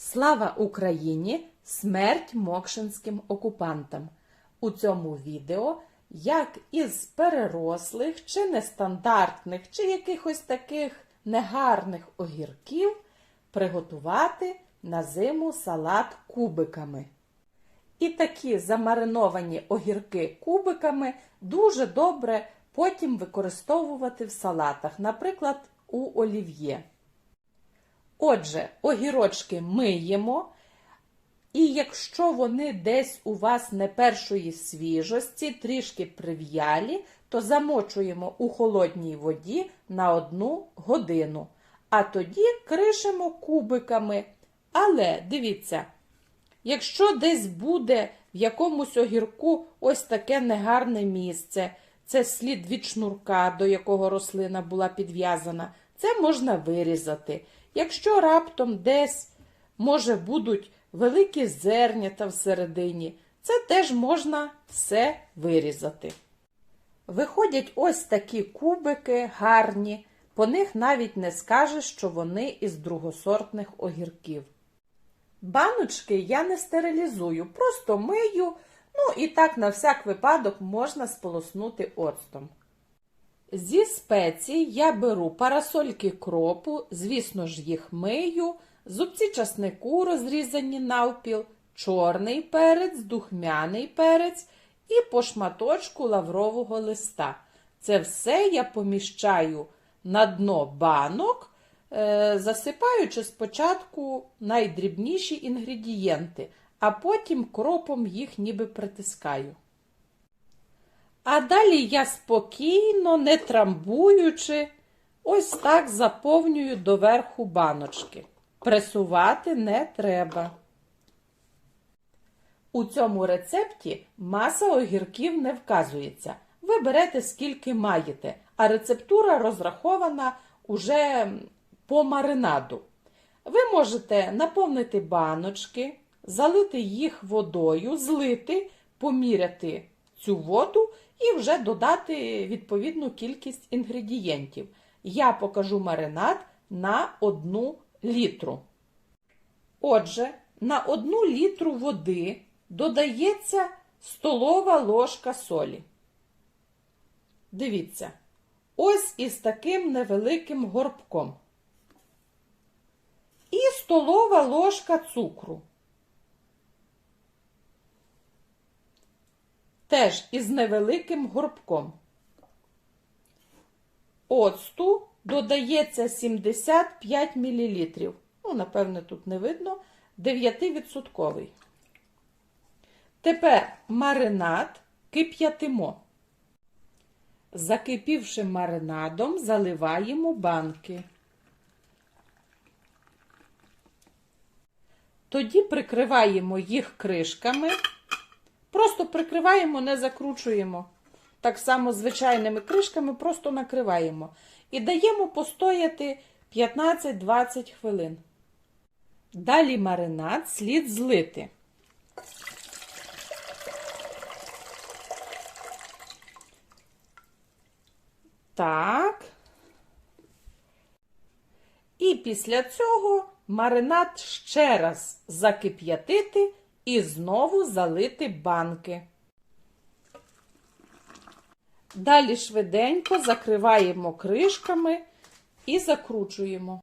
Слава Україні! Смерть мокшинським окупантам! У цьому відео як із перерослих чи нестандартних, чи якихось таких негарних огірків приготувати на зиму салат кубиками. І такі замариновані огірки кубиками дуже добре потім використовувати в салатах, наприклад, у олів'є. Отже, огірочки миємо, і якщо вони десь у вас не першої свіжості, трішки прив'ялі, то замочуємо у холодній воді на одну годину. А тоді кришимо кубиками. Але дивіться, якщо десь буде в якомусь огірку ось таке негарне місце, це слід від шнурка, до якого рослина була підв'язана, це можна вирізати. Якщо раптом десь, може, будуть великі зернята всередині, це теж можна все вирізати. Виходять ось такі кубики гарні, по них навіть не скажеш, що вони із другосортних огірків. Баночки я не стерилізую, просто мию, ну і так на всяк випадок можна сполоснути оцтом. Зі спецій я беру парасольки кропу, звісно ж, їх мию, зубці часнику розрізані навпіл, чорний перець, духмяний перець і по шматочку лаврового листа. Це все я поміщаю на дно банок, е, засипаючи спочатку найдрібніші інгредієнти, а потім кропом їх ніби притискаю. А далі я спокійно, не трамбуючи, ось так заповнюю доверху баночки. Пресувати не треба. У цьому рецепті маса огірків не вказується. Ви берете скільки маєте, а рецептура розрахована уже по маринаду. Ви можете наповнити баночки, залити їх водою, злити, поміряти цю воду і вже додати відповідну кількість інгредієнтів. Я покажу маринад на 1 літру. Отже, на 1 літру води додається столова ложка солі. Дивіться, ось із таким невеликим горбком. І столова ложка цукру. Теж із невеликим горбком. Оцту додається 75 мл. Ну, напевне, тут не видно. 9%. Тепер маринад кип'ятимо. Закипівши маринадом, заливаємо банки. Тоді прикриваємо їх кришками. Просто прикриваємо, не закручуємо. Так само звичайними кришками просто накриваємо. І даємо постояти 15-20 хвилин. Далі маринад слід злити. Так. І після цього маринад ще раз закип'ятити і знову залити банки. Далі швиденько закриваємо кришками і закручуємо.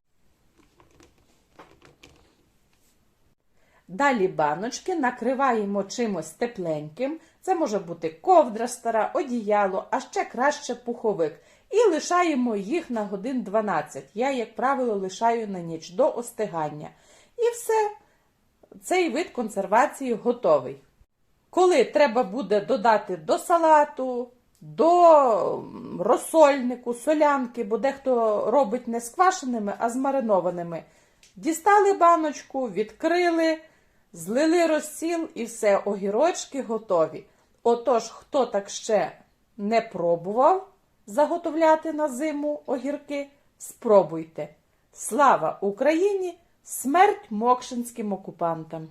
Далі баночки накриваємо чимось тепленьким. Це може бути ковдра стара, одіяло, а ще краще пуховик. І лишаємо їх на годин 12. Я, як правило, лишаю на ніч до остигання. І все, цей вид консервації готовий. Коли треба буде додати до салату, до розсольнику, солянки, бо дехто робить не з квашеними, а з маринованими, дістали баночку, відкрили, злили розсіл і все, огірочки готові. Отож, хто так ще не пробував заготовляти на зиму огірки, спробуйте. Слава Україні! Смерть мокшинським окупантам!